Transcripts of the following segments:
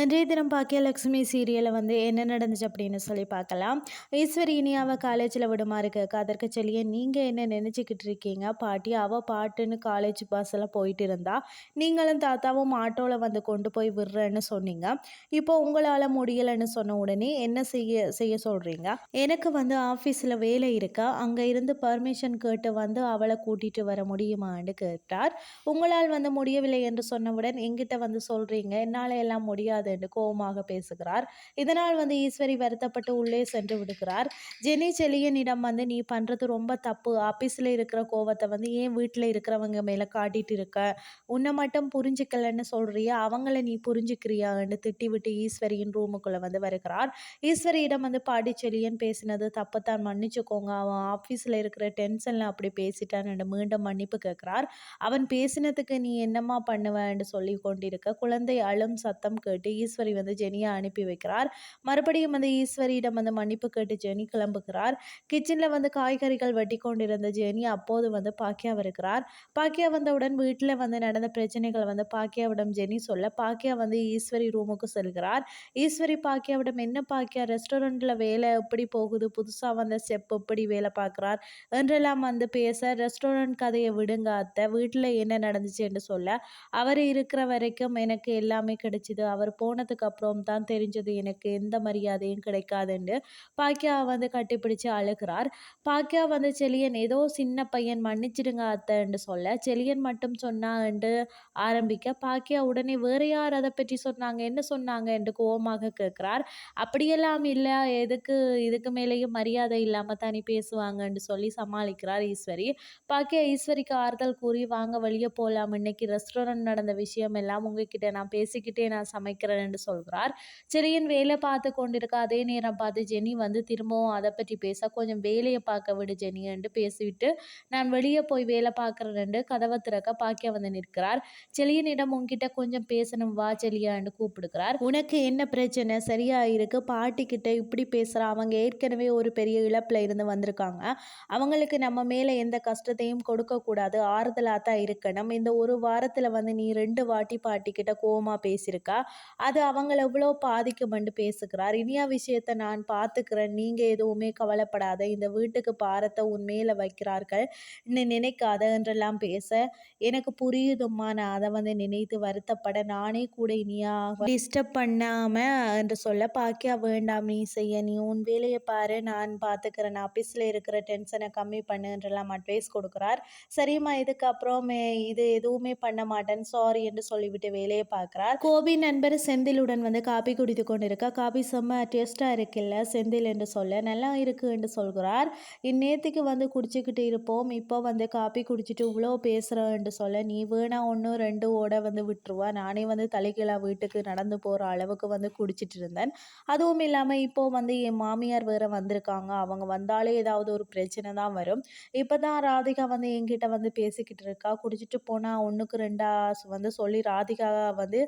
இன்றைய தினம் பாக்கியலட்சுமி சீரியலில் வந்து என்ன நடந்துச்சு அப்படின்னு சொல்லி பார்க்கலாம். ஈஸ்வரி இனி அவள் காலேஜில் விடுமாறு கேட்க அதற்கு சொல்லியே நீங்கள் என்ன நினச்சிக்கிட்டு இருக்கீங்க? பாட்டி அவள் பாட்டுன்னு காலேஜ் பஸ்ஸில் போயிட்டு இருந்தா நீங்களும் தாத்தாவும் ஆட்டோவில் வந்து கொண்டு போய் விடுறேன்னு சொன்னீங்க. இப்போ உங்களால் முடியலைன்னு சொன்ன உடனே என்ன செய்ய செய்ய சொல்கிறீங்க எனக்கு வந்து ஆஃபீஸில் வேலை இருக்கா அங்கே இருந்து பர்மிஷன் கேட்டு வந்து அவளை கூட்டிகிட்டு வர முடியுமான்னு கேட்டார். உங்களால் வந்து முடியவில்லை என்று சொன்னவுடன் எங்கிட்ட வந்து சொல்கிறீங்க என்னால் எல்லாம் முடியாது. முடியாது என்று கோபமாக பேசுகிறார். இதனால் வந்து ஈஸ்வரி வருத்தப்பட்டு உள்ளே சென்று விடுகிறார். ஜெனி செலியனிடம் வந்து நீ பண்ணுறது ரொம்ப தப்பு. ஆஃபீஸில் இருக்கிற கோவத்தை வந்து ஏன் வீட்டில் இருக்கிறவங்க மேலே காட்டிட்டு இருக்க? உன்னை மட்டும் புரிஞ்சுக்கலன்னு சொல்கிறியா அவங்கள நீ புரிஞ்சுக்கிறியான்னு திட்டி விட்டு ஈஸ்வரியின் ரூமுக்குள்ளே வந்து வருகிறார். ஈஸ்வரியிடம் வந்து பாடி செலியன் பேசினது தான் மன்னிச்சுக்கோங்க. அவன் ஆஃபீஸில் இருக்கிற டென்ஷனில் அப்படி பேசிட்டான்னு மீண்டும் மன்னிப்பு கேட்கிறார். அவன் பேசினதுக்கு நீ என்னம்மா பண்ணுவேன்னு சொல்லி கொண்டிருக்க குழந்தை அழும் சத்தம் கேட்டு ஈஸ்வரி வந்து ஜெனியை அனுப்பி வைக்கிறார். மறுபடியும் வந்து ஈஸ்வரியிடம் வந்து மன்னிப்பு கேட்டு ஜெனி கிளம்புகிறார். கிச்சனில் வந்து காய்கறிகள் வெட்டி கொண்டிருந்த ஜெனி அப்போது வந்து பாக்கியா வருகிறார் பாக்கியா வந்தவுடன் வீட்டில் வந்து நடந்த பிரச்சனைகள் வந்து பாக்கியாவிடம் ஜெனி சொல்ல பாக்கியா வந்து ஈஸ்வரி ரூமுக்கு செல்கிறார். ஈஸ்வரி பாக்கியாவிடம் என்ன பாக்கியா ரெஸ்டாரண்ட்டில் வேலை எப்படி போகுது? புதுசாக வந்த செப் எப்படி வேலை பார்க்குறார்? என்றெல்லாம் வந்து பேச ரெஸ்டாரண்ட் கதையை விடுங்க அத்தை. வீட்டில் என்ன நடந்துச்சு? என்று சொல்ல அவர் இருக்கிற வரைக்கும் எனக்கு எல்லாமே கிடைச்சிது. அவர் போனதுக்கு அப்புறம் தான் தெரிஞ்சது எனக்கு எந்த மரியாதையும் கிடைக்காதுன்னு. பாக்கியா வந்து கட்டிப்பிடிச்சு அழுகிறார். பாக்கியா வந்து செலியன் ஏதோ சின்ன பையன் மன்னிச்சிடுங்க அத்தைன்னு சொல்ல செலியன் மட்டும் சொன்னான்னு ஆரம்பிக்க பாக்கியா உடனே வேறு யார் அதை பற்றி சொன்னாங்க? என்ன சொன்னாங்க? என்று கோபமாக கேட்குறார். அப்படியெல்லாம் இல்லை எதுக்கு இதுக்கு மேலேயும் மரியாதை இல்லாமல் தனி பேசுவாங்கன்னு சொல்லி சமாளிக்கிறார் ஈஸ்வரி. பாக்கியா ஈஸ்வரிக்கு ஆறுதல் கூறி வாங்க வெளியே போகலாம் இன்னைக்கு ரெஸ்டாரண்ட் நடந்த விஷயம் எல்லாம் உங்ககிட்ட நான் பேசிக்கிட்டே நான் சமைக்க சமைக்கிறேன் என்று சொல்கிறார் சிறியன் வேலை பார்த்து கொண்டிருக்க அதே நேரம் பார்த்து ஜெனி வந்து திரும்பவும் அதை பற்றி பேச கொஞ்சம் வேலையை பார்க்க விடு ஜெனி என்று பேசிவிட்டு நான் வெளியே போய் வேலை பார்க்குறேன் கதவை திறக்க பாக்கிய வந்து நிற்கிறார். செலியனிடம் உங்ககிட்ட கொஞ்சம் பேசணும் வா செலியா என்று கூப்பிடுகிறார். உனக்கு என்ன பிரச்சனை? சரியா இருக்கு. பாட்டி கிட்ட இப்படி பேசுகிற அவங்க ஏற்கனவே ஒரு பெரிய இழப்பில் இருந்து வந்திருக்காங்க. அவங்களுக்கு நம்ம மேலே எந்த கஷ்டத்தையும் கொடுக்கக்கூடாது ஆறுதலாக தான் இருக்கணும். இந்த ஒரு வாரத்தில் வந்து நீ ரெண்டு வாட்டி பாட்டி கிட்ட கோவமாக பேசியிருக்கா. அது அவங்கள எவ்வளோ பாதிக்குமென்று பேசுகிறார். இனியா விஷயத்தை நான் பார்த்துக்கிறேன். நீங்கள் எதுவுமே கவலைப்படாத இந்த வீட்டுக்கு பாரத்தை உன் வைக்கிறார்கள். இன்னும் நினைக்காத என்றெல்லாம் பேச எனக்கு புரியுதும்மா. நான் அதை வந்து நினைத்து வருத்தப்பட நானே கூட இனியா டிஸ்டர்ப் பண்ணாமல் என்று சொல்ல பாக்கியா வேண்டாம். நீ செய்ய. நீ உன் வேலையை பாரு. நான் பார்த்துக்கிறேன். ஆஃபீஸில் இருக்கிற டென்ஷனை கம்மி பண்ணுன்றெல்லாம் அட்வைஸ் கொடுக்குறார். சரிம்மா. இதுக்கப்புறம் இது எதுவுமே பண்ண மாட்டேன். சாரி என்று சொல்லிவிட்டு வேலையை பார்க்குறார். கோபி நண்பர் செந்திலுடன் வந்து காபி குடித்து கொண்டிருக்க காபி செம்ம டேஸ்ட்டாக இருக்குல்ல செந்தில் என்று சொல்ல நல்லா இருக்கு என்று சொல்கிறார். இந்நேரத்துக்கு வந்து குடிச்சிக்கிட்டு இருப்போம். இப்போ வந்து காபி குடிச்சிட்டு இவ்வளோ பேசுகிறோம் என்று சொல்ல நீ வேணா ஒன்று ரெண்டு ஓட வந்து விட்டுருவா. நானே வந்து தலைகீழா வீட்டுக்கு நடந்து போகிற அளவுக்கு வந்து குடிச்சிட்டு இருந்தேன். அதுவும் இல்லாமல் இப்போ வந்து என் மாமியார் வேற வந்திருக்காங்க. அவங்க வந்தாலே ஏதாவது ஒரு பிரச்சனை தான் வரும். இப்போ தான் ராதிகா வந்து என்கிட்ட வந்து பேசிக்கிட்டு இருக்கா. குடிச்சிட்டு போனால் ஒன்றுக்கு ரெண்டா வந்து சொல்லி ராதிகா வந்து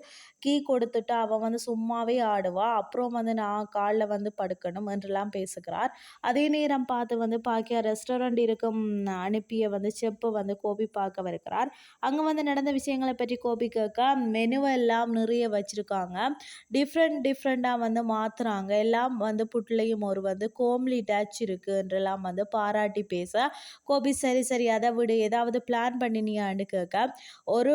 கீ கொடுத்துட்டு அவள் வந்து சும்மாவே ஆடுவா. அப்புறம் வந்து நான் காலில் வந்து படுக்கணும் என்றெல்லாம் பேசுகிறார். அதே நேரம் பார்த்து வந்து பாக்கியா ரெஸ்டாரண்ட் இருக்கும் அனுப்பிய வந்து செப்பு வந்து கோபி பார்க்க வருகிறார். அங்கே வந்து நடந்த விஷயங்களை பற்றி கோபி கேட்க மெனுவெல்லாம் நிறைய வச்சுருக்காங்க. டிஃப்ரெண்ட் டிஃப்ரெண்ட்டாக வந்து மாற்றுறாங்க எல்லாம் வந்து புட்லையும் ஒரு வந்து கோம்லி டச் இருக்குன்றெல்லாம் வந்து பாராட்டி பேச கோபி சரி சரி அதை விடு ஏதாவது பிளான் பண்ணினியான்னு கேட்க ஒரு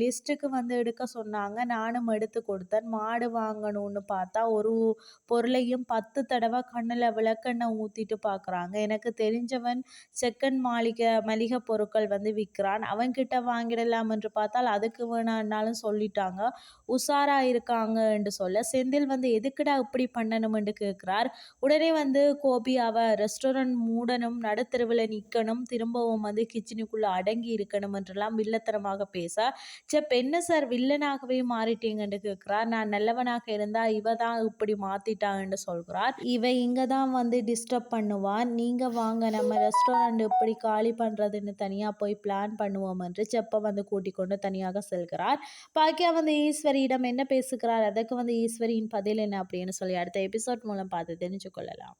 லிஸ்ட்டுக்கு வந்து எடுக்க சொன்னாங்க. நானும் எடுத்து கொடுத்தேன் மாடு வாங்கணும்னு பார்த்தா ஒரு பொருளையும் பத்து தடவை கண்ணில் விளக்கெண்ணெய் ஊற்றிட்டு பார்க்குறாங்க எனக்கு தெரிஞ்சவன் செகண்ட் மாளிகை மளிகை பொருட்கள் வந்து விற்கிறான் அவன்கிட்ட வாங்கிடலாம் என்று பார்த்தால் அதுக்கு வேணான்னாலும் சொல்லிட்டாங்க. உஷாராக இருக்காங்க என்று சொல்ல செந்தில் வந்து எதுக்குடா இப்படி பண்ணணும் என்று கேட்குறார் உடனே வந்து கோபி அவ ரெஸ்டாரண்ட் மூடணும் நடுத்தருவில் நிற்கணும் திரும்பவும் வந்து கிச்சனுக்குள்ளே அடங்கி இருக்கணும் என்றெல்லாம் வில்லத்தனமாக பேச செப் என்ன சார் வில்லனாகவே மாறிட்டீங்கன்னு கேட்குறார் நான் நல்லவனாக இருந்தால் இவ தான் இப்படி மாற்றிட்டான்னு சொல்கிறார். இவ இங்கே தான் வந்து டிஸ்டர்ப் பண்ணுவான் நீங்கள் வாங்க நம்ம ரெஸ்டாரண்ட் இப்படி காலி பண்ணுறதுன்னு தனியாக போய் பிளான் பண்ணுவோம் என்று செப்பை வந்து கூட்டிக் கொண்டு தனியாக செல்கிறார். பாக்கியா வந்து ஈஸ்வரியிடம் என்ன பேசுகிறார்? அதுக்கு வந்து ஈஸ்வரியின் பதில் என்ன அப்படின்னு சொல்லி அடுத்த எபிசோட் மூலம் பார்த்து தெரிஞ்சு கொள்ளலாம்.